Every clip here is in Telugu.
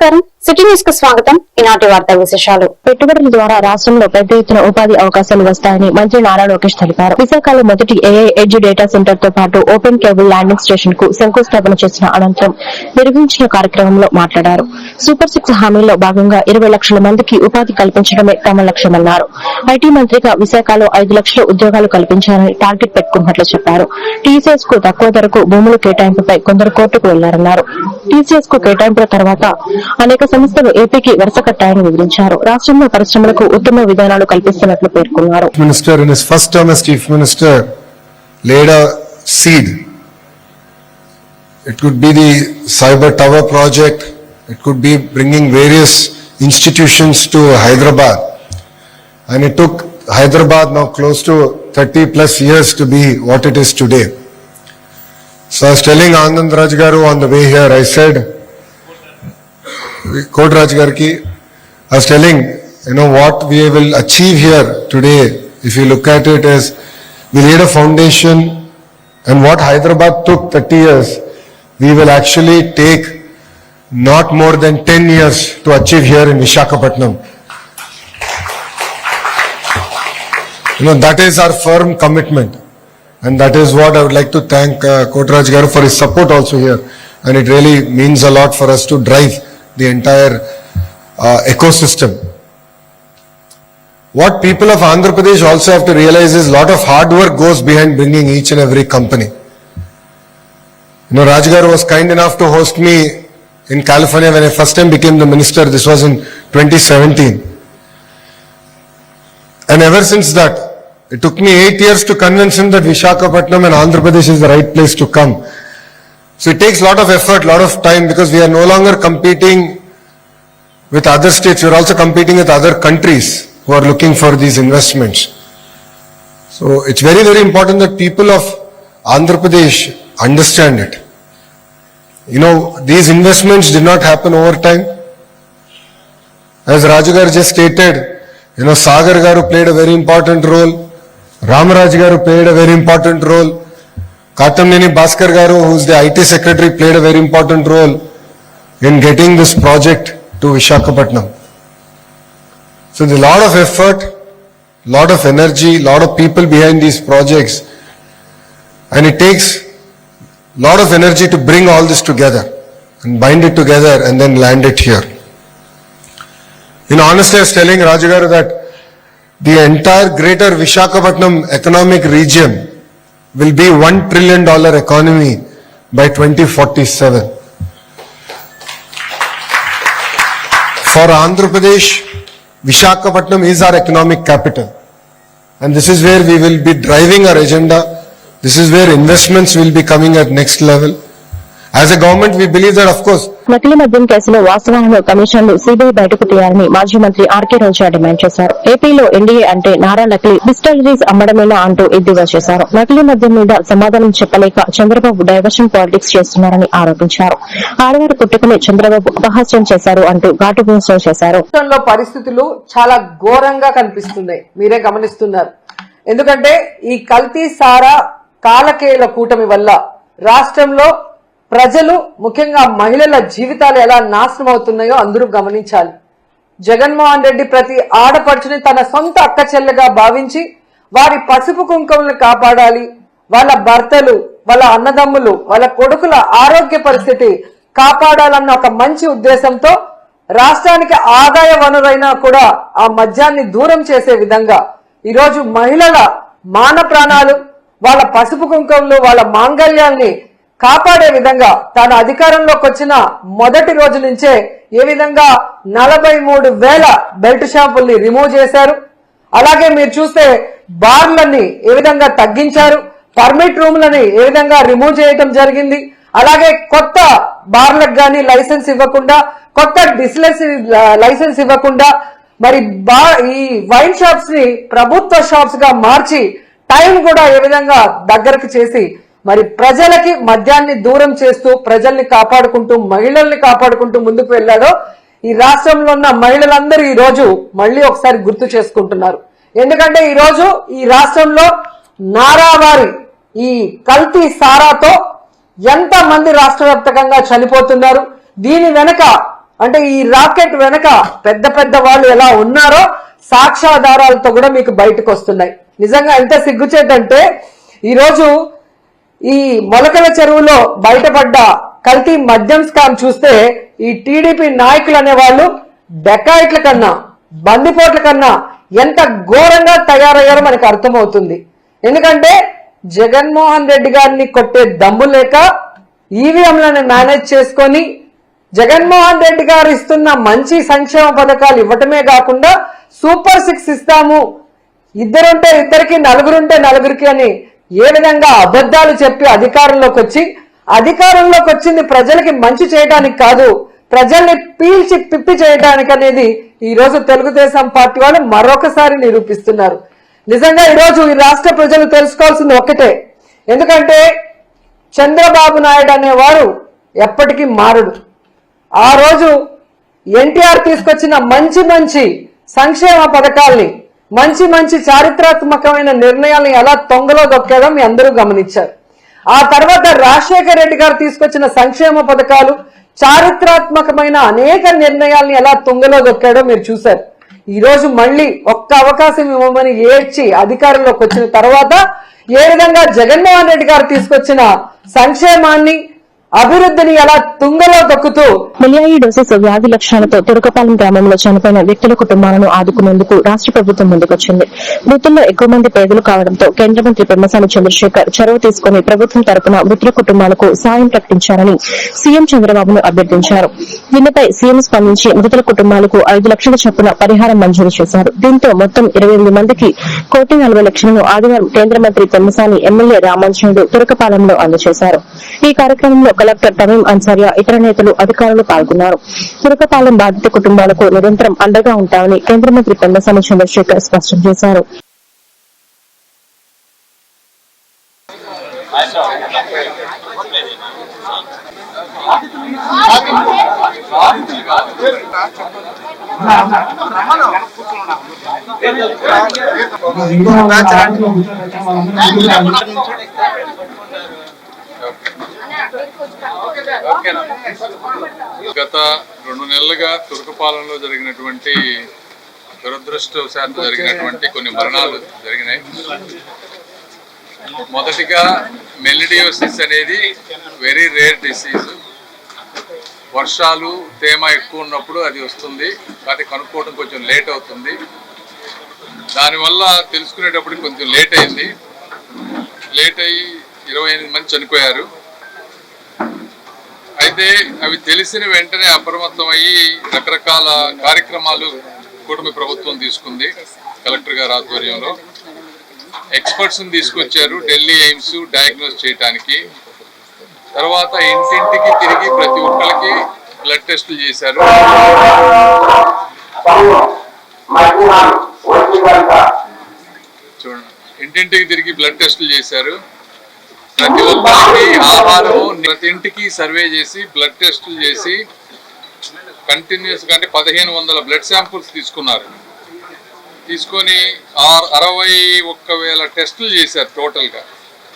నమస్కారం సిటీ న్యూస్కు స్వాగతం. ఈనాటి వార్తా విశేషాలు. పెట్టుబడుల ద్వారా రాష్ట్రంలో పెద్ద ఎత్తున ఉపాధి అవకాశాలు వస్తాయని మంత్రి నారా లోకేష్ తెలిపారు. విశాఖలో మొదటి ఏఐ ఎడ్జ్ డేటా సెంటర్తో పాటు ఓపెన్ కేబుల్ ల్యాండింగ్ స్టేషన్కు శంకుస్థాపన చేసిన అనంతరం నిర్వహించిన కార్యక్రమంలో మాట్లాడారు. సూపర్ సిక్స్ హామీల్లో భాగంగా ఇరవై లక్షల మందికి ఉపాధి కల్పించడమే తమ లక్ష్యమన్నారు. ఐటీ మంత్రిగా విశాఖలో ఐదు లక్షల ఉద్యోగాలు కల్పించాలని టార్గెట్ పెట్టుకున్నట్లు చెప్పారు. టీసీఎస్కు తక్కువ ధరకు భూముల కేటాయింపుపై కొందరు కోర్టుకు వెళ్ళారన్నారు. టీసీఎస్కు కేటాయింపుల తర్వాత అనేక సంస్థలు ఏపీకి వరుస కట్టాయని వివరించారు రాష్ట్రంలో పరిశ్రమలకు ఉత్తమ విధానాలు కల్పిస్తున్నట్లు పేర్కొన్నారు Minister in his first as Chief Minister laid a seed. It could be the cyber tower project, it could be bringing various institutions to Hyderabad. And it took Hyderabad now close to 30 plus years to be what it is today. So I was telling Anand Raj Garu on the way here, I said, Kod Raj Garki, I was telling, you know, what we will achieve here today, if you look at it, is we laid a foundation and what Hyderabad took 30 years, we will actually take not more than 10 years to achieve here in Vishakhapatnam. You know, that is our firm commitment. And that is what I would like to thank uh, Kotraj Garu for his support also here. And it really means a lot for us to drive the entire uh, ecosystem. What people of Andhra Pradesh also have to realize is a lot of hard work goes behind bringing each and every company. You know, Rajgar was kind enough to host me in California when I first time became the minister. This was in 2017. And ever since that, it took me eight years to convince him that Vishakhapatnam and Andhra Pradesh is the right place to come. So it takes a lot of effort, a lot of time because we are no longer competing with other states, we are also competing with other countries who are looking for these investments. So it's very, very important that people of Andhra Pradesh understand it. You know, these investments did not happen over time. As Rajagar just stated, you know, Sagar Garu played a very important role. Ramaraj Garu played a very important role. Katamneni Bhaskar Garu, who is the IT secretary, played a very important role in getting this project to Vishakhapatnam. So there's a lot of effort, lot of energy, lot of people behind these projects. And it takes a lot of energy to bring all this together and bind it together and then land it here. You know, honestly, I was telling Rajagaru that the entire greater Vishakhapatnam economic region will be one trillion dollar economy by 2047. For Andhra Pradesh, Vishakhapatnam is our economic capital. And this is where we will be driving our agenda. This is where investments will be coming at next level. As a government, we believe that of course, నకిలీ మద్యం కేసులో వాస్తవాలను కమిషన్లు సిబిఐ బయటకు తీయాలని మాజీ మంత్రి ఆర్కే రోజా డిమాండ్ చేశారు. ఏపీలో ఎన్డీఏ అంటే నారా నకిలీ డిస్టలరీస్ అమ్మడమేనా అంటూ ఎద్దేవా చేశారు. నకిలీ మద్యం మీద సమాధానం చెప్పలేక చంద్రబాబు డైవర్షన్ పాలిటిక్స్ చేస్తున్నారని ఆరోపించారు. ఆడవారి పుట్టుకనే చంద్రబాబు అపహాస్యం చేశారు అంటూ ఘాటు విమర్శలు చేశారు. పరిస్థితులు చాలా ఘోరంగా కనిపిస్తున్నాయి. మీరే గమనిస్తున్నారు. ఎందుకంటే ఈ కల్తీ సారా కాలకేయుల కూటమి వల్ల రాష్ట్రంలో ప్రజలు ముఖ్యంగా మహిళల జీవితాలు ఎలా నాశనం అవుతున్నాయో అందరూ గమనించాలి. జగన్మోహన్ రెడ్డి ప్రతి ఆడపడుచుని తన సొంత అక్క చెల్లెగా భావించి వారి పసుపు కుంకుమలను కాపాడాలి. వాళ్ళ భర్తలు వాళ్ళ అన్నదమ్ములు వాళ్ళ కొడుకుల ఆరోగ్య పరిస్థితి కాపాడాలన్న ఒక మంచి ఉద్దేశంతో రాష్ట్రానికి ఆదాయ వనరైనా కూడా ఆ మద్యాన్ని దూరం చేసే విధంగా ఈరోజు మహిళల మాన ప్రాణాలు వాళ్ళ పసుపు కుంకుమలు వాళ్ళ మాంగళ్యాల్ని కాపాడే విధంగా తాను అధికారంలోకి వచ్చిన మొదటి రోజు నుంచే ఏ విధంగా నలభై మూడు వేల బెల్ట్ షాపుల్ని రిమూవ్ చేశారు. అలాగే మీరు చూస్తే బార్లని ఏ విధంగా తగ్గించారు పర్మిట్ రూమ్లని ఏ విధంగా రిమూవ్ చేయడం జరిగింది అలాగే కొత్త బార్లకు కానీ లైసెన్స్ ఇవ్వకుండా కొత్త డిస్లెస్ లైసెన్స్ ఇవ్వకుండా మరి బా ఈ వైన్ షాప్స్ని ప్రభుత్వ షాప్స్గా మార్చి టైం కూడా ఏ విధంగా దగ్గరకు చేసి మరి ప్రజలకి మద్యాన్ని దూరం చేస్తూ ప్రజల్ని కాపాడుకుంటూ మహిళల్ని కాపాడుకుంటూ ముందుకు వెళ్ళాడో ఈ రాష్ట్రంలో ఉన్న మహిళలందరూ ఈ రోజు మళ్ళీ ఒకసారి గుర్తు చేసుకుంటున్నారు. ఎందుకంటే ఈరోజు ఈ రాష్ట్రంలో నారావారి ఈ కల్తీ సారాతో ఎంత మంది రాష్ట్ర వ్యాప్తంగా చనిపోతున్నారు. దీని వెనక అంటే ఈ రాకెట్ వెనక పెద్ద పెద్ద వాళ్ళు ఎలా ఉన్నారో సాక్ష్యాధారాలతో కూడా మీకు బయటకు వస్తున్నాయి. నిజంగా ఎంత సిగ్గుచేటంటే ఈరోజు ఈ మొలకల చెరువులో బయటపడ్డ కల్తీ మద్యం స్కామ్ చూస్తే ఈ టీడీపీ నాయకులు అనేవాళ్ళు డెకాయిట్ల కన్నా బందిపోట్ల కన్నా ఎంత ఘోరంగా తయారయ్యారో మనకు అర్థమవుతుంది. ఎందుకంటే జగన్మోహన్ రెడ్డి గారిని కొట్టే దమ్ము లేక ఈవీఎంలను మేనేజ్ చేసుకొని జగన్మోహన్ రెడ్డి గారు ఇస్తున్న మంచి సంక్షేమ పథకాలు ఇవ్వటమే కాకుండా సూపర్ సిక్స్ ఇస్తాము. ఇద్దరుంటే ఇద్దరికి నలుగురుంటే నలుగురికి అని ఏ విధంగా అబద్ధాలు చెప్పి అధికారంలోకి వచ్చి అధికారంలోకి వచ్చింది ప్రజలకి మంచి చేయడానికి కాదు ప్రజల్ని పీల్చి పిప్పి చేయడానికి అనేది ఈరోజు తెలుగుదేశం పార్టీ వాళ్ళు మరొకసారి నిరూపిస్తున్నారు. నిజంగా ఈ రోజు ఈ రాష్ట్ర ప్రజలు తెలుసుకోవాల్సింది ఒకటే ఎందుకంటే చంద్రబాబు నాయుడు అనేవారు ఎప్పటికీ మారడు. ఆ రోజు ఎన్టీఆర్ తీసుకొచ్చిన మంచి మంచి సంక్షేమ పథకాల్ని మంచి మంచి చారిత్రాత్మకమైన నిర్ణయాలను ఎలా తొంగలో దొక్కాడో మీ అందరూ గమనించారు. ఆ తర్వాత రాజశేఖర రెడ్డి గారు తీసుకొచ్చిన సంక్షేమ పథకాలు చారిత్రాత్మకమైన అనేక నిర్ణయాల్ని ఎలా తుంగలో దొక్కాడో మీరు చూశారు. ఈ రోజు మళ్ళీ ఒక్క అవకాశం ఇవ్వమని ఏడ్చి అధికారంలోకి వచ్చిన తర్వాత ఏ విధంగా జగన్మోహన్ రెడ్డి గారు తీసుకొచ్చిన సంక్షేమాన్ని అభివృద్ధిని ఎలా తుంగలో దొక్కుతూ మిలియాయిడోసిస్ వ్యాధి లక్షణాలతో తురకపాలెం గ్రామంలో చనిపోయిన వ్యక్తుల కుటుంబాలను ఆదుకునేందుకు రాష్ట్ర ప్రభుత్వం ముందుకొచ్చింది. మృతుల్లో ఎక్కువ మంది పేదలు కావడంతో కేంద్ర మంత్రి పెమ్మసాని చంద్రశేఖర్ చొరవ తీసుకుని ప్రభుత్వం తరపున మృతుల కుటుంబాలకు సాయం ప్రకటించారని సీఎం చంద్రబాబును అభ్యర్థించారు. దీనిపై సీఎం స్పందించి మృతుల కుటుంబాలకు ఐదు లక్షల చొప్పున పరిహారం మంజూరు చేశారు. దీంతో మొత్తం ఇరవై ఎనిమిది మందికి కోటి నలభై లక్షలను ఆదివారం కేంద్ర మంత్రి పెమ్మసాని ఎమ్మెల్యే రామాంజనేయుడు తురకపాలెంలో అందజేశారు. ఈ కార్యక్రమంలో కలెక్టర్ తమీం అన్సారియా ఇతర నేతలు అధికారులు పాల్గొన్నారు. తురకపాలెం బాధిత కుటుంబాలకు నిరంతరం అండగా ఉంటామని కేంద్ర మంత్రి పెమ్మసాని చంద్రశేఖర్ స్పష్టం చేశారు. గత రెండు నెలలుగా తుర్కపాలెంలో జరిగినటువంటి దురదృష్టవశాత్తు జరిగినటువంటి కొన్ని మరణాలు జరిగినాయి. మొదటిగా మెలిడియోసిస్ అనేది వెరీ రేర్ డిసీజ్. వర్షాలు తేమ ఎక్కువ ఉన్నప్పుడు అది వస్తుంది. కానీ కనుక్కోవడం కొంచెం లేట్ అవుతుంది. దానివల్ల తెలుసుకునేటప్పుడు కొంచెం లేట్ అయింది. లేట్ అయ్యి ఇరవై ఎనిమిది మంది చనిపోయారు. అయితే అవి తెలిసిన వెంటనే అప్రమత్తం అయ్యి రకరకాల కార్యక్రమాలు కూటమి ప్రభుత్వం తీసుకుంది కలెక్టర్ గారి ఆధ్వర్యంలో. ఎక్స్పర్ట్స్ తీసుకొచ్చారు ఢిల్లీ ఎయిమ్స్ డయాగ్నోస్ చేయడానికి తర్వాత ఇంటింటికి తిరిగి ప్రతి ఒక్కరికి బ్లడ్ టెస్టులు చేశారు. చూడండి. ఇంటింటికి తిరిగి బ్లడ్ టెస్టులు చేశారు. ప్రతి ఒక్కరికి ఆహారం ప్రతి ఇంటికి సర్వే చేసి బ్లడ్ టెస్టులు చేసి కంటిన్యూస్గా అంటే పదిహేను వందల బ్లడ్ శాంపుల్స్ తీసుకున్నారు. తీసుకొని ఆరు అరవై ఒక్క వేల టెస్టులు చేశారు టోటల్గా.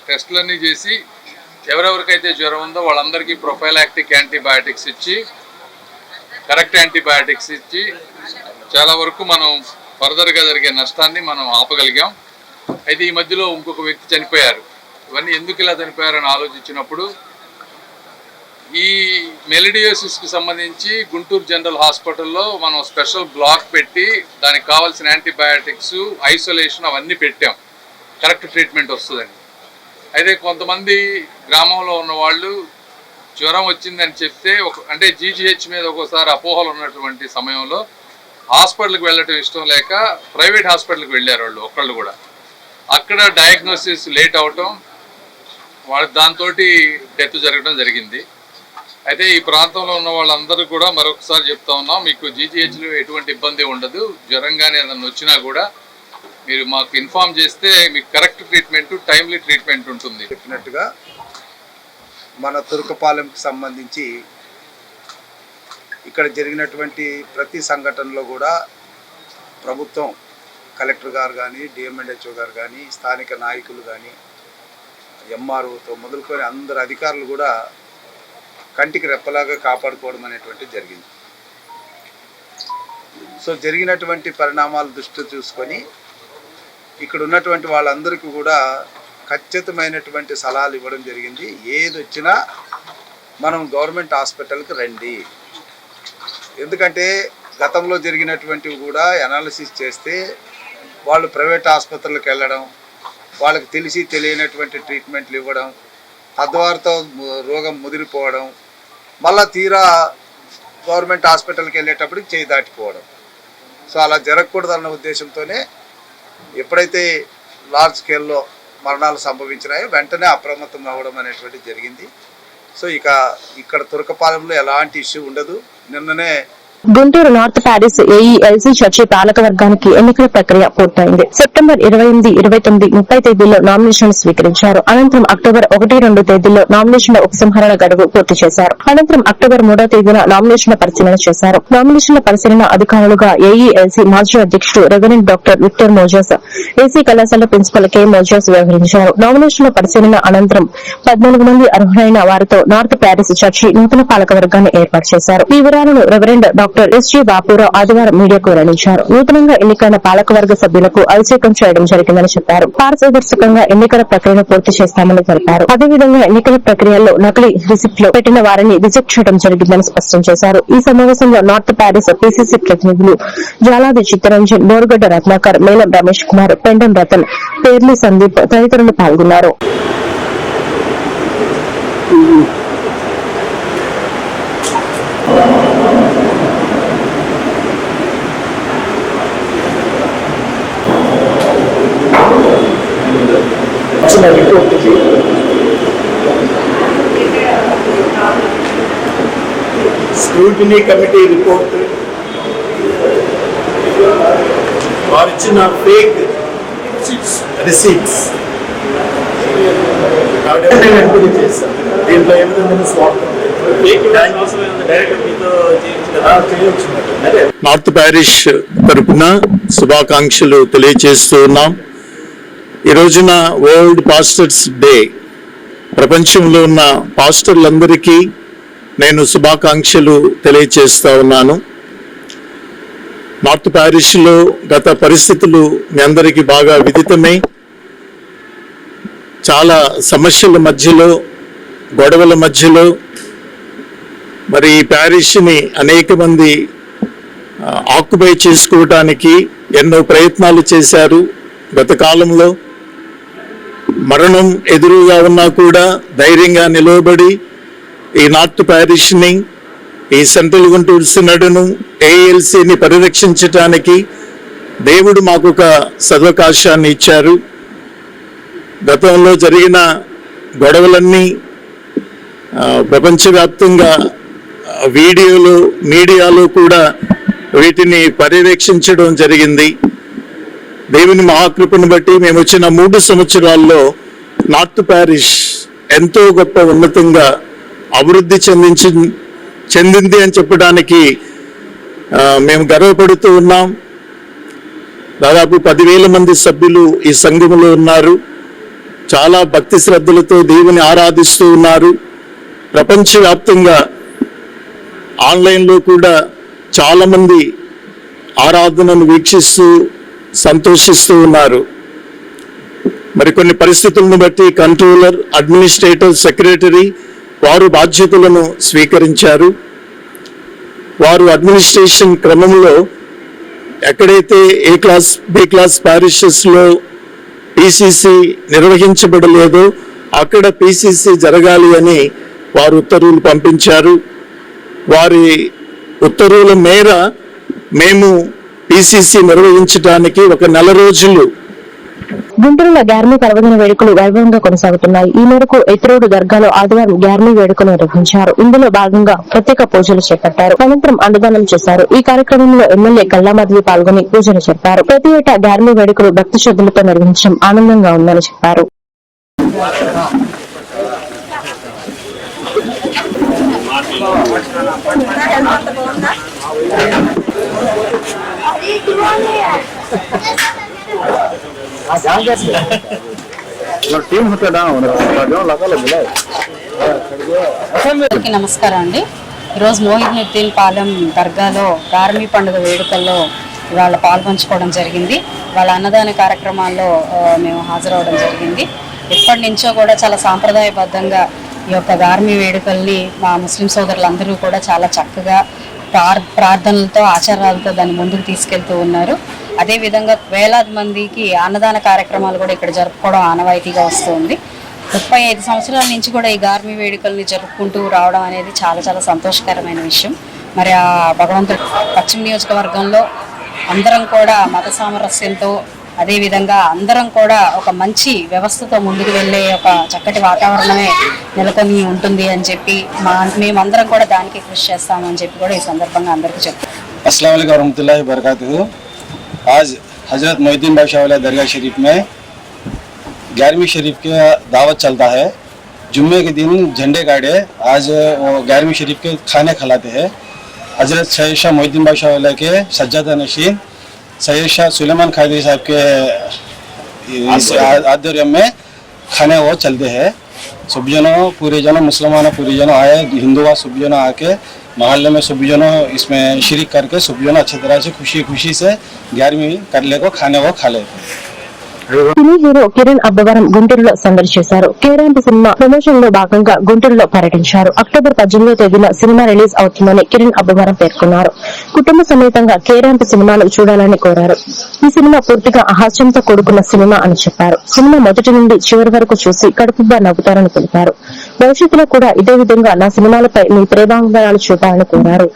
టెస్టులన్నీ చేసి ఎవరెవరికైతే జ్వరం ఉందో వాళ్ళందరికీ ప్రొఫైలాక్టిక్ యాంటీబయాటిక్స్ ఇచ్చి కరెక్ట్ యాంటీబయాటిక్స్ ఇచ్చి చాలా వరకు మనం ఫర్దర్గా జరిగే నష్టాన్ని మనం ఆపగలిగాం. అయితే ఈ మధ్యలో ఇంకొక వ్యక్తి చనిపోయారు. ఇవన్నీ ఎందుకు ఇలా చనిపోయారని ఆలోచించినప్పుడు ఈ మెలిడియోసిస్కి సంబంధించి గుంటూరు జనరల్ హాస్పిటల్లో మనం స్పెషల్ బ్లాక్ పెట్టి దానికి కావాల్సిన యాంటీబయాటిక్స్ ఐసోలేషన్ అవన్నీ పెట్టాం. కరెక్ట్ ట్రీట్మెంట్ వస్తుందని. అయితే కొంతమంది గ్రామంలో ఉన్న వాళ్ళు జ్వరం వచ్చిందని చెప్తే ఒక అంటే జీజీహెచ్ మీద ఒక్కోసారి అపోహలు ఉన్నటువంటి సమయంలో హాస్పిటల్కి వెళ్ళటం ఇష్టం లేక ప్రైవేట్ హాస్పిటల్కి వెళ్ళారు వాళ్ళు ఒక్కళ్ళు కూడా. అక్కడ డయాగ్నోసిస్ లేట్ అవటం వాళ్ళ దాంతో డెత్ జరగడం జరిగింది. అయితే ఈ ప్రాంతంలో ఉన్న వాళ్ళందరూ కూడా మరొకసారి చెప్తా ఉన్నాం మీకు జీజీహెచ్లో ఎటువంటి ఇబ్బంది ఉండదు. జ్వరం కానీ ఏదైనా వచ్చినా కూడా మీరు మాకు ఇన్ఫామ్ చేస్తే మీకు కరెక్ట్ ట్రీట్మెంట్ టైమ్లీ ట్రీట్మెంట్ ఉంటుంది. చెప్పినట్టుగా మన తురుకపాలెంకి సంబంధించి ఇక్కడ జరిగినటువంటి ప్రతి సంఘటనలో కూడా ప్రభుత్వం కలెక్టర్ గారు కానీ డిఎంఎండ్హెచ్ఓ గారు కానీ స్థానిక నాయకులు కానీ ఎంఆర్ఓతో మొదలుకొని అందరు అధికారులు కూడా కంటికి రెప్పలాగా కాపాడుకోవడం అనేటువంటి జరిగింది. సో జరిగినటువంటి పరిణామాలు దృష్టి చూసుకొని ఇక్కడ ఉన్నటువంటి వాళ్ళందరికీ కూడా ఖచ్చితమైనటువంటి సలహాలు ఇవ్వడం జరిగింది. ఏది వచ్చినా మనం గవర్నమెంట్ హాస్పిటల్కి రండి. ఎందుకంటే గతంలో జరిగినటువంటివి కూడా అనాలిసిస్ చేస్తే వాళ్ళు ప్రైవేట్ ఆసుపత్రులకు వెళ్ళడం వాళ్ళకి తెలిసి తెలియనటువంటి ట్రీట్మెంట్లు ఇవ్వడం తద్వారాతో రోగం ముదిరిపోవడం మళ్ళా తీరా గవర్నమెంట్ హాస్పిటల్కి వెళ్ళేటప్పటికి చేయి దాటిపోవడం. సో అలా జరగకూడదన్న ఉద్దేశంతోనే ఎప్పుడైతే లార్జ్ స్కేల్లో మరణాలు సంభవించినాయో వెంటనే అప్రమత్తం అవ్వడం అనేటువంటిది జరిగింది. సో ఇక ఇక్కడ తురకపాలెంలో ఎలాంటి ఇష్యూ ఉండదు. నిన్ననే Guntur north parish AELC church పాలక వర్గానికి ఎన్నికల ప్రక్రియ పూర్తయింది. సెప్టెంబర్ ఇరవై ఎనిమిది ఇరవై తొమ్మిది ముప్పై తేదీల్లో నామినేషన్లు స్వీకరించారు. అనంతరం అక్టోబర్ ఒకటి రెండు తేదీల్లో నామినేషన్ల ఉపసంహరణ గడువు పూర్తి చేశారు. అనంతరం అక్టోబర్ మూడో తేదీన నామినేషన్ల పరిశీలన చేశారు. నామినేషన్ల పరిశీలన అధికారులుగా ఏఈఎల్సీ మాజీ అధ్యక్షుడు reverend doctor Victor Mojas AC కళాశాల ప్రిన్సిపల్ కె మోజాస్ వ్యవహరించారు. నామినేషన్ల పరిశీలన అనంతరం పద్నాలుగు మంది అర్హులైన వారితో నార్త్ ప్యారిస్ చర్చి నూతన పాలక వర్గాన్ని ఏర్పాటు చేశారు. ఈ వివరాలను రెవరెండ్ డాక్టర్ ఎస్జీ బాపురావు ఆదివారం మీడియాకు వెల్లడించారు. నూతనంగా ఎన్నికైన పాలకవర్గ సభ్యులకు అభిషేకం చేయడం జరిగిందని చెప్పారు. పారదర్శకంగా ఎన్నికల ప్రక్రియను పూర్తి చేస్తామని తెలిపారు. అదేవిధంగా ఎన్నికల ప్రక్రియలో నకిలీ రిసిప్ట్లు పెట్టిన వారిని రిజెక్ట్ చేయడం జరిగిందని స్పష్టం చేశారు. ఈ సమావేశంలో నార్త్ ప్యారిస్ పిసిసి ప్రతినిధులు జాలాది చిత్తరంజన్ బోర్గడ్డ రత్నాకర్ మేలం రమేష్ కుమార్ పెండం రతన్ పేర్లి సందీప్ తదితరులు పాల్గొన్నారు. Scrutiny committee report. వారు ఇచ్చిన ఫేక్ రిసీట్స్ ఎంక్వైరీ చేశారు దీంట్లో స్వార్థం నార్త్ ప్యారిష్ తరపున శుభాకాంక్షలు తెలియజేస్తూ ఉన్నాం. ఈ రోజున వరల్డ్ పాస్టర్స్ డే ప్రపంచంలో ఉన్న పాస్టర్లందరికీ నేను శుభాకాంక్షలు తెలియచేస్తా ఉన్నాను. నార్త్ ప్యారిష్లో గత పరిస్థితులు మీ అందరికీ బాగా విదితమే చాలా సమస్యల మధ్యలో గొడవల మధ్యలో మరి ఈ ప్యారిష్ని అనేక మంది ఆక్యుపై చేసుకోవటానికి ఎన్నో ప్రయత్నాలు చేశారు. గత కాలంలో మరణం ఎదురుగా ఉన్నా కూడా ధైర్యంగా నిలవబడి ఈ నార్త్ ప్యారిష్ని ఈ సెంట్రల్ గుంటూరు సినడును ఏఎల్సీని పరిరక్షించటానికి దేవుడు మాకు ఒక సదవకాశాన్ని ఇచ్చారు. గతంలో జరిగిన గొడవలన్నీ ప్రపంచవ్యాప్తంగా వీడియోలు మీడియాలో కూడా వీటిని పర్యవేక్షించడం జరిగింది. దేవుని మహాకృపను బట్టి మేము వచ్చిన మూడు సంవత్సరాల్లో నార్త్ ప్యారిష్ ఎంతో గొప్ప ఉన్నతంగా అభివృద్ధి చెందించి చెందింది అని చెప్పడానికి మేము గర్వపడుతూ ఉన్నాం. దాదాపు పదివేల మంది సభ్యులు ఈ సంఘములో ఉన్నారు. చాలా భక్తి శ్రద్ధలతో దేవుని ఆరాధిస్తూ ఉన్నారు. ప్రపంచవ్యాప్తంగా ఆన్లైన్లో కూడా చాలామంది ఆరాధనను వీక్షిస్తూ సంతోషిస్తూ ఉన్నారు. మరికొన్ని పరిస్థితులను బట్టి కంట్రోలర్ అడ్మినిస్ట్రేటివ్ సెక్రటరీ వారు బాధ్యతలను స్వీకరించారు. వారు అడ్మినిస్ట్రేషన్ క్రమంలో ఎక్కడైతే ఏ క్లాస్ బి క్లాస్ ప్యారిషెస్లో పిసిసి నిర్వహించబడలేదో అక్కడ పిసిసి జరగాలి అని వారు ఉత్తర్వులు పంపించారు. వారి ఉత్తర్వుల మేర మేము పిసిసి నిర్వహించడానికి ఒక నెల రోజులు. గుంటూరులో గ్యార్మీ పర్వదిన వేడుకలు వైభవంగా కొనసాగుతున్నాయి. ఈ మేరకు ఎత్రోడు దర్గాలో ఆదివారం గ్యార్మీ వేడుకలు నిర్వహించారు. ఇందులో భాగంగా ప్రత్యేక పూజలు చేపట్టారు. అనంతరం అన్నదానం చేశారు. ఈ కార్యక్రమంలో ఎమ్మెల్యే గల్లామాధవి పాల్గొని పూజలు చెప్పారు ప్రతి ఏటా గ్యార్మీ వేడుకలు భక్తి శ్రద్ధలతో నిర్వహించడం ఆనందంగా ఉందని చెప్పారు. అందరికీ నమస్కారం అండి. ఈరోజు మోహిద్నుద్దీన్ పాలెం దర్గాలో గార్మీ పండుగ వేడుకల్లో ఇవాళ పాల్పంచుకోవడం జరిగింది. వాళ్ళ అన్నదాన కార్యక్రమాల్లో మేము హాజరవడం జరిగింది. ఎప్పటి నుంచో కూడా చాలా సాంప్రదాయబద్ధంగా ఈ యొక్క గార్మీ వేడుకల్ని మా ముస్లిం సోదరులందరూ కూడా చాలా చక్కగా ప్రార్థనలతో ఆచారాలతో దాన్ని ముందుకు తీసుకెళ్తూ ఉన్నారు. అదేవిధంగా వేలాది మందికి అన్నదాన కార్యక్రమాలు కూడా ఇక్కడ జరుపుకోవడం ఆనవాయితీగా వస్తుంది. ముప్పై ఐదు సంవత్సరాల నుంచి కూడా ఈ గార్మి వేడుకల్ని జరుపుకుంటూ రావడం అనేది చాలా చాలా సంతోషకరమైన విషయం. మరి ఆ భగవంతుడు పశ్చిమ నియోజకవర్గంలో అందరం కూడా మత సామరస్యంతో అదేవిధంగా అందరం కూడా ఒక మంచి వ్యవస్థతో ముందుకు వెళ్ళే ఒక చక్కటి వాతావరణమే నెలకొని ఉంటుంది అని చెప్పి మా మేమందరం కూడా దానికి కృషి చేస్తామని చెప్పి కూడా ఈ సందర్భంగా అందరికీ చెప్తాం अस्सलाम वालेकुम रहमतुल्लाहि वबरकातुहू आज हजरत मोहिद्दीन बादशाह वाला दरगाह शरीफ में ग्यारहवीं शरीफ के दावत चलता है जुम्मे के दिन झंडे गाड़े आज वो ग्यारहवीं शरीफ के खाने खिलाते हैं हजरत सैयद शाह मोहिद्दीन बादशाह वाला के सज्जादा नशीन सैयद शाह सुलेमान खादी साहब के इस आध्वर्य में खाने वो चलते हैं। सब जनों पूरे जनों मुसलमान पूरे जनों आए हिंदू सब जनों आके मोहल्ले में सब जनों इसमें शरीक करके सब जनों अच्छी तरह से खुशी खुशी से ग्यारहवीं कर ले को खाने वो खा लेते हैं। సినీ హీరో కిరణ్ అబ్బవరం గుంటూరులో సందడి చేశారు. కేరాంపు సినిమా ప్రమోషన్లో భాగంగా గుంటూరులో పర్యటించారు. అక్టోబర్ పద్దెనిమిదో తేదీన సినిమా రిలీజ్ అవుతుందని కిరణ్ అబ్బవరం పేర్కొన్నారు. కుటుంబ సమేతంగా కేరాంపు సినిమాను చూడాలని కోరారు. ఈ సినిమా పూర్తిగా హాస్యంతో కూడుకున్న సినిమా అని చెప్పారు. సినిమా మొదటి నుండి చివరి వరకు చూసి కడుపుబ్బా నవ్వుతారని తెలిపారు. భవిష్యత్తులో కూడా ఇదే విధంగా నా సినిమాలపై మీ ప్రేమాభిమానాలు చూపాలని కోరారు.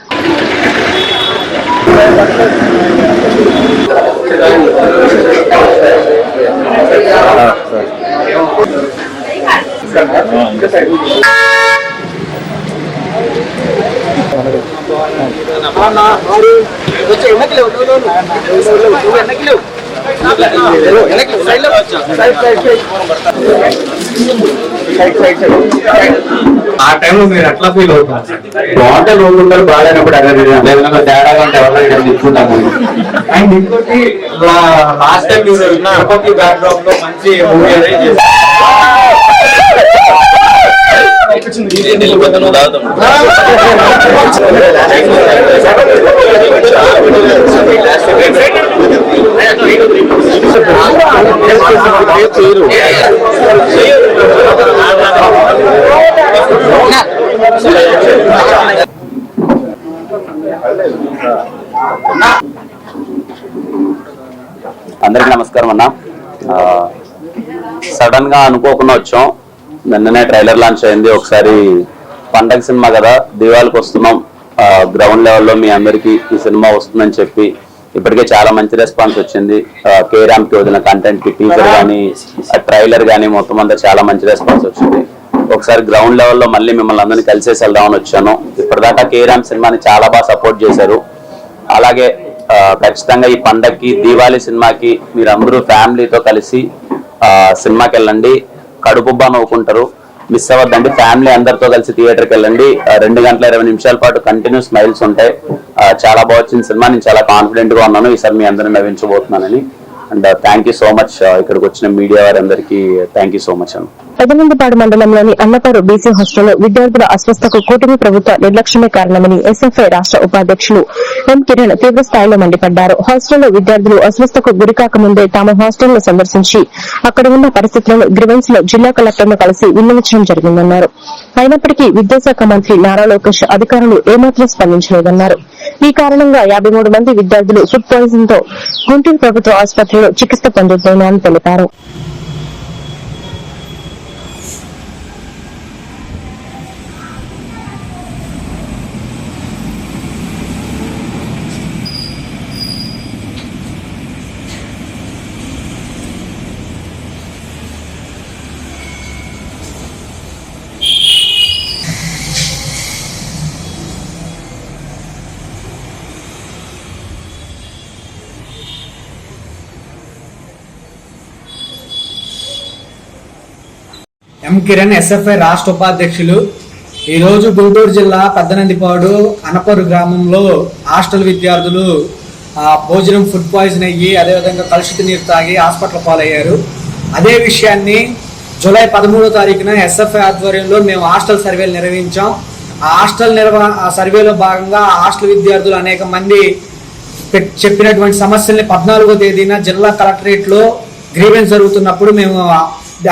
అన్న అన్న వచ్చే ఎన్నకిలేవు నువ్వు ఎన్నకిలేవు ఆ టైంలో మీరు ఎట్లా ఫీల్ అవుతారు. బాగుంటే రోజుంటారు బాగాలేనప్పుడు అదే లేదన్నా తేడాగా ఉంటే ఎవరైనా తీసుకుంటాము అండ్ ఇంకోటి లాస్ట్ టైం మీరు తిరుపతి బ్యాక్గ్రౌండ్లో మంచి మూవీ అనేది చేశారు అందరికి నమస్కారం అన్న సడన్గా అనుకోకుండా వచ్చాం. నిన్ననే ట్రైలర్ లాంచ్ అయింది. ఒకసారి పండగ సినిమా కదా దివాళికి వస్తున్నాం. గ్రౌండ్ లెవెల్లో మీ అందరికి ఈ సినిమా వస్తుందని చెప్పి ఇప్పటికే చాలా మంచి రెస్పాన్స్ వచ్చింది. కే రామ్కి వదిలిన కంటెంట్కి టీజర్ కానీ ట్రైలర్ కానీ మొత్తం అంతా చాలా మంచి రెస్పాన్స్ వచ్చింది. ఒకసారి గ్రౌండ్ లెవెల్లో మళ్ళీ మిమ్మల్ని అందరినీ కలిసేసి వెళ్దామని వచ్చాను. ఇప్పటిదాకా కే రామ్ సినిమాని చాలా బాగా సపోర్ట్ చేశారు. అలాగే ఖచ్చితంగా ఈ పండక్కి దీవాళి సినిమాకి మీరందరూ ఫ్యామిలీతో కలిసి సినిమాకి వెళ్ళండి కడుపుబ్బా నవ్వుకుంటారు. మిస్ అవ్వద్దండి. ఫ్యామిలీ అందరితో కలిసి థియేటర్కి వెళ్ళండి రెండు గంటల ఇరవై నిమిషాల పాటు కంటిన్యూ స్మైల్స్ ఉంటాయి. చాలా బాగా వచ్చింది సినిమా. నేను చాలా కాన్ఫిడెంట్గా ఉన్నాను. ఈసారి మీ అందరిని నవ్వించబోతున్నానని. And thank you so much ఇక్కడికి వచ్చిన మీడియా వారందరికీ థ్యాంక్ యూ సో మచ్ అండి పెదనందిపాడు మండలంలోని అన్నపారు బీసీ హాస్టల్లో విద్యార్థుల అస్వస్థకు కూటమి ప్రభుత్వ నిర్లక్ష్యమే కారణమని ఎస్ఎఫ్ఐ రాష్ట్ర ఉపాధ్యక్షులు ఎం కిరణ్ తీవ్ర స్థాయిలో మండిపడ్డారు. హాస్టల్లో విద్యార్థులు అస్వస్థకు గురికాక ముందే తాము హాస్టల్ను సందర్శించి అక్కడ ఉన్న పరిస్థితులను గ్రివెన్స్లో జిల్లా కలెక్టర్ను కలిసి విన్నవించడం జరిగిందన్నారు. అయినప్పటికీ విద్యాశాఖ మంత్రి నారా లోకేష్ అధికారులు ఏమాత్రం స్పందించలేదన్నారు. ఈ కారణంగా యాభై మూడు మంది విద్యార్థులు ఫుడ్ పాయిజన్తో గుంటూరు ప్రభుత్వ ఆసుపత్రిలో చికిత్స పొందుతున్నారని తెలిపారు. కిరణ్ ఎస్ఎఫ్ఐ రాష్ట్ర ఉపాధ్యక్షులు. ఈరోజు గుంటూరు జిల్లా పెద్దనందిపాడు అనపరు గ్రామంలో హాస్టల్ విద్యార్థులు భోజనం ఫుడ్ పాయిజన్ అయ్యి అదేవిధంగా కలుషిత నీరు తాగి హాస్పిటల్ పాలయ్యారు. అదే విషయాన్ని జూలై పదమూడో తారీఖున ఎస్ఎఫ్ఐ ఆధ్వర్యంలో మేము హాస్టల్ సర్వేలు నిర్వహించాం. ఆ హాస్టల్ నిర్వహణ సర్వేలో భాగంగా హాస్టల్ విద్యార్థులు అనేక మంది చెప్పినటువంటి సమస్యల్ని పద్నాలుగో తేదీన జిల్లా కలెక్టరేట్లో గ్రీవెన్స్ జరుగుతున్నప్పుడు మేము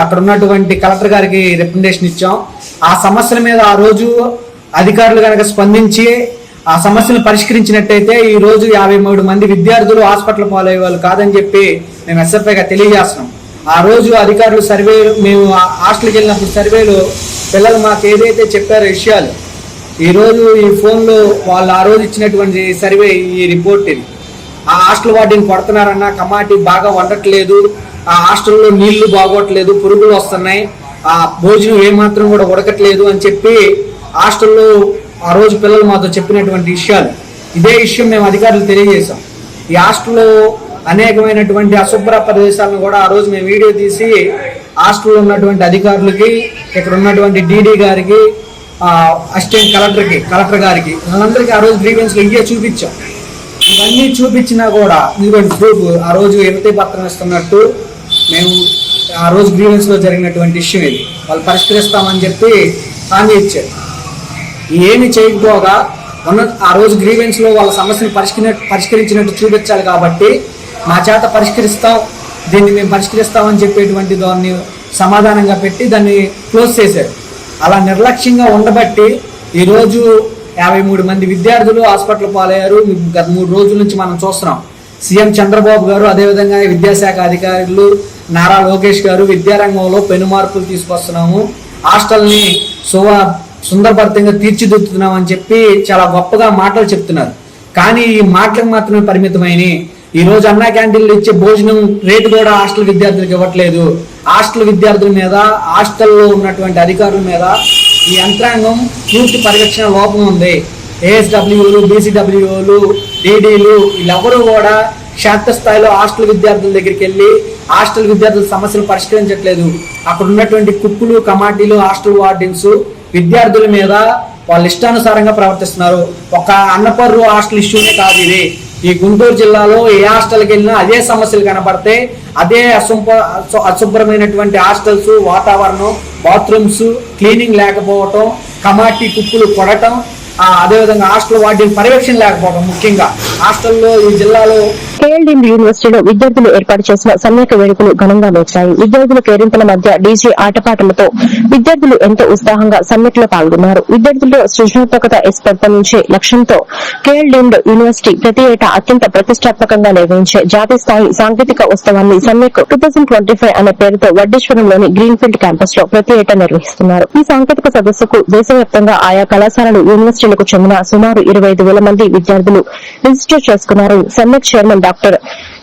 అక్కడ ఉన్నటువంటి కలెక్టర్ గారికి రికమెండేషన్ ఇచ్చాం. ఆ సమస్యల మీద ఆ రోజు అధికారులు కనుక స్పందించి ఆ సమస్యను పరిష్కరించినట్టయితే ఈ రోజు యాభై మూడు మంది విద్యార్థులు హాస్పిటల్ పాలయ్యే వాళ్ళు కాదని చెప్పి మేము ఎస్ఎఫ్ఐగా తెలియజేస్తున్నాం. ఆ రోజు అధికారులు సర్వే మేము ఆ హాస్టల్కి వెళ్ళినప్పుడు సర్వేలో పిల్లలు మాకు ఏదైతే చెప్పారో విషయాలు ఈరోజు ఈ ఫోన్లో వాళ్ళు ఆ రోజు ఇచ్చినటువంటి సర్వే ఈ రిపోర్ట్ ఇది. ఆ హాస్టల్ వాటిని కొడుతున్నారన్న కమాటి బాగా వండట్లేదు. ఆ హాస్టల్లో నీళ్ళు బాగోట్లేదు పురుగులు వస్తున్నాయి ఆ భోజనం ఏమాత్రం కూడా ఉడకట్లేదు అని చెప్పి హాస్టల్లో ఆ రోజు పిల్లలు మాతో చెప్పినటువంటి విషయాలు. ఇదే విషయం మేము అధికారులు తెలియజేశాం. ఈ హాస్టల్లో అనేకమైనటువంటి అశుభ్ర ప్రదేశాలను కూడా ఆ రోజు మేము వీడియో తీసి హాస్టల్లో ఉన్నటువంటి అధికారులకి ఇక్కడ ఉన్నటువంటి డీడీ గారికి అసిస్టెంట్ కలెక్టర్కి కలెక్టర్ గారికి వాళ్ళందరికీ ఆ రోజు గ్రీవెన్స్లు ఇవే చూపించాం. ఇవన్నీ చూపించినా కూడా ఇదిగోండి ప్రూఫ్ ఆ రోజు ఎమతి పత్రం ఇస్తున్నట్టు మేము ఆ రోజు గ్రీవెన్స్లో జరిగినటువంటి విషయం ఇది. వాళ్ళు పరిష్కరిస్తామని చెప్పి హామీ ఇచ్చారు. ఏమి చేయకపోగా ఉన్న ఆ రోజు గ్రీవెన్స్లో వాళ్ళ సమస్యను పరిష్కరి పరిష్కరించినట్టు చూపించాలి కాబట్టి మా చేత పరిష్కరిస్తాం దీన్ని మేము పరిష్కరిస్తామని చెప్పేటువంటి దాన్ని సమాధానంగా పెట్టి దాన్ని క్లోజ్ చేశారు. అలా నిర్లక్ష్యంగా ఉండబట్టి ఈరోజు యాభై మూడు మంది విద్యార్థులు హాస్పిటల్ పాలయ్యారు. గత మూడు రోజుల నుంచి మనం చూస్తున్నాం. సీఎం చంద్రబాబు గారు అదేవిధంగా విద్యాశాఖ అధికారులు నారా లోకేష్ గారు విద్యారంగంలో పెను మార్పులు తీసుకొస్తున్నాము. హాస్టల్ని సువ సుందరభరితంగా తీర్చిదిద్దుతున్నాం అని చెప్పి చాలా గొప్పగా మాటలు చెప్తున్నారు. కానీ ఈ మాటలకు మాత్రమే పరిమితమైన ఈ రోజు అన్నా క్యాంటీన్లు ఇచ్చే భోజనం రేటు కూడా హాస్టల్ విద్యార్థులకు ఇవ్వట్లేదు. హాస్టల్ విద్యార్థుల మీద హాస్టల్లో ఉన్నటువంటి అధికారుల మీద ఈ యంత్రాంగం పూర్తి పరిరక్షణ లోపం ఉంది. ఏఎస్డబ్ల్యూలు బీసీడబ్ల్యూలు డీడీలు వీళ్ళెవరూ కూడా క్షేత్రస్థాయిలో హాస్టల్ విద్యార్థుల దగ్గరికి వెళ్ళి హాస్టల్ విద్యార్థుల సమస్యలు పరిష్కరించట్లేదు. అక్కడ ఉన్నటువంటి కుక్కులు కమాటీలు హాస్టల్ వార్డెన్స్ విద్యార్థుల మీద వాళ్ళ ఇష్టానుసారంగా ప్రవర్తిస్తున్నారు. ఒక అన్నపర్రు హాస్టల్ ఇష్యూనే కాదు ఇది. ఈ గుంటూరు జిల్లాలో ఏ హాస్టల్కి వెళ్ళినా అదే సమస్యలు కనబడతాయి అదే అశుభ అశుభ్రమైనటువంటి హాస్టల్స్ వాతావరణం బాత్రూమ్స్ క్లీనింగ్ లేకపోవటం కమాటీ కుక్కులు కొడటం అదేవిధంగా హాస్టల్ వాటి పర్యవేక్షణ లేకపోవడం ముఖ్యంగా. హాస్టల్లో ఈ జిల్లాలో కేఎల్డీఎం యూనివర్సిటీలో విద్యార్థులు ఏర్పాటు చేసిన సమ్యక వేడుకలు ఘనంగా ముగిశాయి విద్యార్థుల కేరింతల మధ్య డీజే ఆటపాటలతో విద్యార్థులు ఎంతో ఉత్సాహంగా సమ్మెట్లో పాల్గొన్నారు. విద్యార్థుల్లో సృజనాత్మకత పెంపొందించే లక్ష్యంతో కేఎల్డీఎండ్ యూనివర్సిటీ ప్రతి ఏటా అత్యంత ప్రతిష్టాత్మకంగా నిర్వహించే జాతీయ స్థాయి సాంకేతిక ఉత్సవాన్ని Samyak two thousand twenty five అనే పేరుతో వడ్డేశ్వరంలోని గ్రీన్ఫీల్డ్ క్యాంపస్లో ప్రతి ఏటా నిర్వహిస్తున్నారు. ఈ సాంకేతిక సదస్సుకు దేశవ్యాప్తంగా ఆయా కళాశాలలు యూనివర్సిటీలకు చెందిన సుమారు ఇరవై ఐదు వేల మంది విద్యార్థులు రిజిస్టర్ చేసుకున్నారని Samyak chairman doctor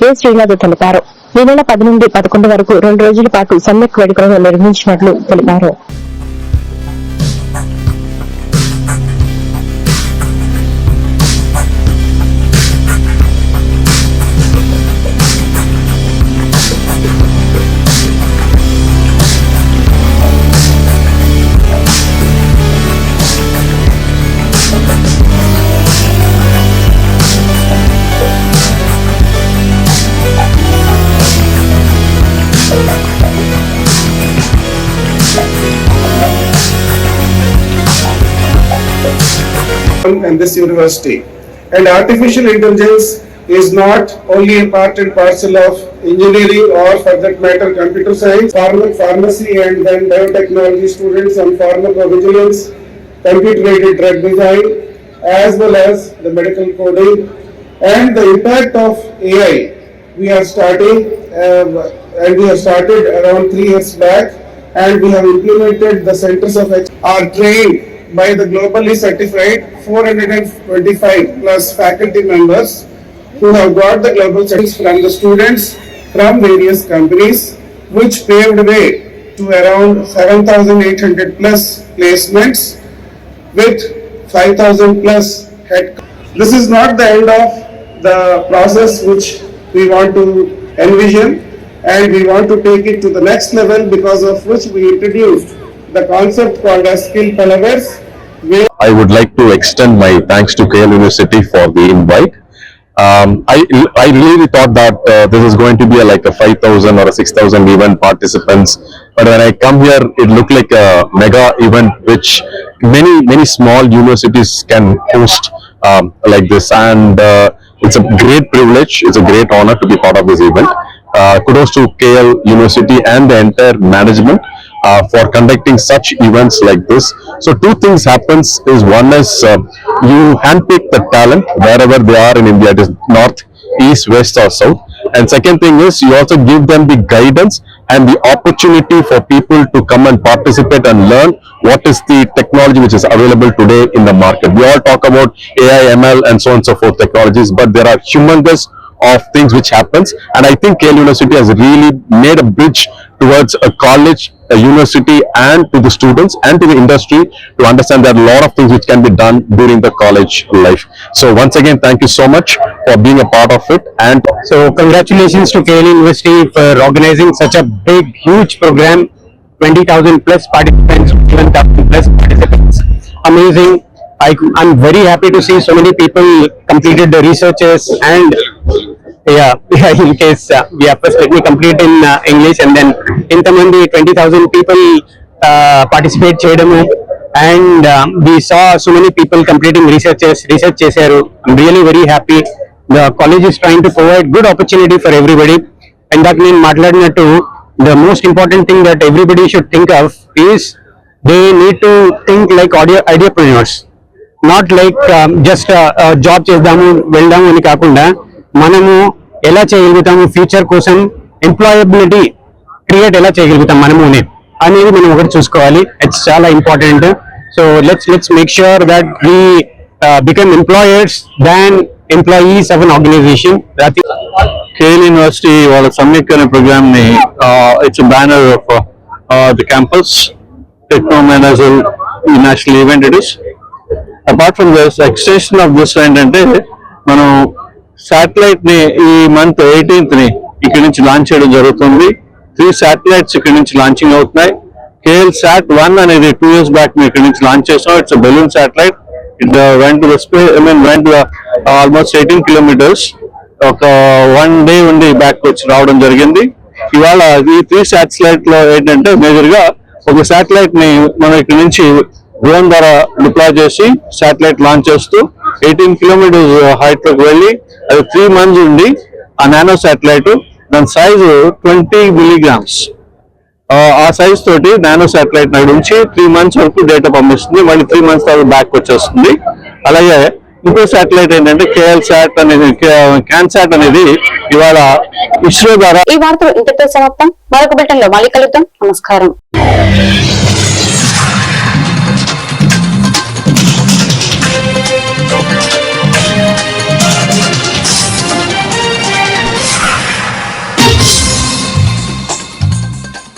A Srinath తెలిపారు. ఈ నెల పది నుండి పదకొండు వరకు రెండు రోజుల పాటు సమ్మెక్ వేడుకలను నిర్వహించినట్లు తెలిపారు. And this university. And artificial intelligence is not only a part and parcel of engineering or for that matter computer science, pharma- pharmacy and then biotechnology students on pharmacovigilance, computer aided drug design, as well as the medical coding and the impact of AI. We are starting um, and we have started around three years back and we have implemented the centers of ex- are trained by the globally certified 425 plus faculty members who have got the global certificates from the students from various companies which paved way to around 7,800 plus placements with 5,000 plus head. This is not the end of the process which we want to envision and we want to take it to the next level because of which we introduced the concept called as skill where I would like to extend my thanks to KL University for the invite. Um, I, I really thought that uh, this is going to be a, like a 5,000 or a 6,000 event participants. But when I come here, it looked like a mega event which many many small universities can host um, like this and uh, it's a great privilege it's a great honor to be part of this event kudos to KL University and the entire management uh, for conducting such events like this. So two things happens is one is uh, you handpick the talent wherever they are in India. It is north east west or south. And second thing is you also give them the guidance and the opportunity for people to come and participate and learn what is the technology which is available today in the market. We all talk about AI, ML and so on and so forth technologies, but there are humongous of things which happens and I think KL University has really made a bridge towards a college, a university and to the students and to the industry to understand there are a lot of things which can be done during the college life. So once again, thank you so much for being a part of it and So congratulations to KL University for organizing such a big, huge program. 20,000 plus participants, 11,000 plus participants. Amazing. I, I'm very happy to see so many people completed the researches and yeah, yeah in case uh, yeah, first let me complete in uh, English and then ఇంతమంది 20,000 people uh, participate చేయడము and um, we saw so many people completing researches, research చేశారు. I'm really very happy. The college is trying to provide good opportunity for everybody. ఇందాక నేను మాట్లాడినట్టు the most important thing that everybody should think of is they need to think like audio ideapreneurs. Not like just job చేద్దాము వెళ్దాము అని కాకుండా మనము ఎలా చేయగలుగుతాము ఫ్యూచర్ కోసం ఎంప్లాయబిలిటీ క్రియేట్ ఎలా చేయగలుగుతాం మనమునే అనేది? మనం ఒకటి చూసుకోవాలి. ఇట్స్ చాలా important so let's let's make sure that we become employers than employees of an organization KL university వాళ్ళ సంయుక్త అనే ప్రోగ్రామ్ని it's banner of the campus techno manager national event it is apart from this extension of this ఏంటంటే మనం శాటిలైట్ని ఈ మంత్ ఎయిటీన్త్ని ఇక్కడి నుంచి లాంచ్ చేయడం జరుగుతుంది. త్రీ శాటిలైట్స్ ఇక్కడి నుంచి లాంచింగ్ అవుతున్నాయి. కేఎల్ శాట్ వన్ అనేది టూ ఇయర్స్ బ్యాక్ మేము నుంచి లాంచ్ చేసాం. It's balloon satellite it went I mean went almost eighteen kilometres ఒక వన్ డే ఉండి బ్యాక్ వచ్చి రావడం జరిగింది. ఇవాళ ఈ త్రీ శాటిలైట్లో ఏంటంటే మేజర్గా ఒక శాటిలైట్ని మనం ఇక్కడి నుంచి డ్రోన్ ద్వారా డిప్లాయ్ చేసి శాటిలైట్ లాంచ్ చేస్తూ ఎయిటీన్ కిలోమీటర్స్ హైట్లోకి వెళ్ళి అది త్రీ మంత్స్ ఉండి ఆ నానో శాటిలైట్ దాని సైజు ట్వంటీ మిలీగ్రామ్స్ ఆ సైజ్ తోటి నానో శాటిలైట్ నాడు నుంచి త్రీ మంత్స్ వరకు డేటా పంపిస్తుంది మళ్ళీ త్రీ మంత్స్ తర్వాత బ్యాక్ వచ్చేస్తుంది. అలాగే ఇంకో శాటిలైట్ ఏంటంటే కేఎల్ శాట్ అనేది క్యాన్ సాట్ అనేది ఇవాళ ఇస్రో ద్వారా ఈ వార్తలు ఇంతటితో సమాప్తం. మరొక బిల్టన్లో మళ్ళీ కలుద్దాం. నమస్కారం.